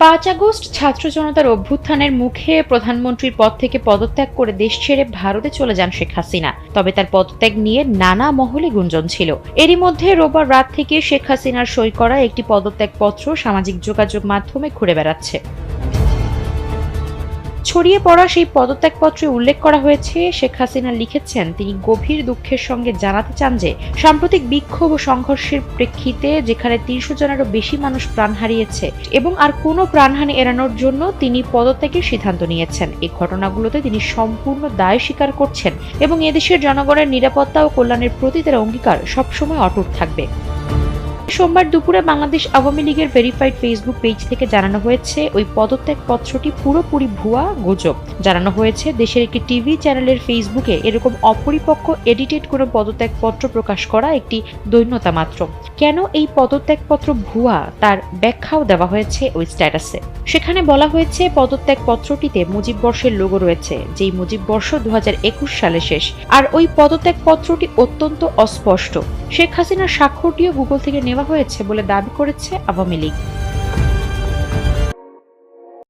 পাঁচ আগস্ট ছাত্র জনতার অভ্যুত্থানের মুখে প্রধানমন্ত্রীর পদ থেকে পদত্যাগ করে দেশ ছেড়ে ভারতে চলে যান শেখ হাসিনা। তবে তার পদত্যাগ নিয়ে নানা মহলে গুঞ্জন ছিল। এরই মধ্যে রোববার রাত থেকে শেখ হাসিনার সই করা একটি পদত্যাগ পত্র সামাজিক যোগাযোগ মাধ্যমে ঘুরে বেড়াচ্ছে। ছড়িয়ে পড়া সেই পদত্যাগপত্রে উল্লেখ করা হয়েছে, শেখ হাসিনা লিখেছেন তিনি গভীর দুঃখের সঙ্গে জানাতে চান যে, সাম্প্রতিক বিক্ষোভ ও সংঘর্ষের প্রেক্ষিতে যেখানে তিনশো জনেরও বেশি মানুষ প্রাণ হারিয়েছে এবং আর কোনো প্রাণহানি এড়ানোর জন্য তিনি পদত্যাগের সিদ্ধান্ত নিয়েছেন। এই ঘটনাগুলোতে তিনি সম্পূর্ণ দায় স্বীকার করছেন এবং এদেশের জনগণের নিরাপত্তা ও কল্যাণের প্রতি তার অঙ্গীকার সবসময় অটুট থাকবে। সোমবার দুপুরে বাংলাদেশ আওয়ামী লীগের ভেরিফাইড ফেসবুক পেজ থেকে জানানো হয়েছে ওই পদত্যাগ পত্রটি পুরোপুরি ভুয়া গুজব। জানানো হয়েছে, দেশের একটি টিভি চ্যানেলের ফেসবুকে এরকম অপরিপক্ক এডিটেড কোনো পদত্যাগ পত্র প্রকাশ করা একটি দৈন্যতা মাত্র। কেন এই পদত্যাগপত্র ভুয়া? তার ব্যাখ্যাও দেওয়া হয়েছে ওই স্ট্যাটাসে সেখানে বলা হয়েছে পদত্যাগ পত্রটিতে মুজিব বর্ষের লোগো রয়েছে, যেই মুজিব বর্ষ দু হাজার একুশ সালে শেষ। আর ওই পদত্যাগ পত্রটি অত্যন্ত অস্পষ্ট। শেখ হাসিনার স্বাক্ষরটিও গুগল থেকে নেওয়া হয়েছে বলে দাবি করেছে আওয়ামী লীগ।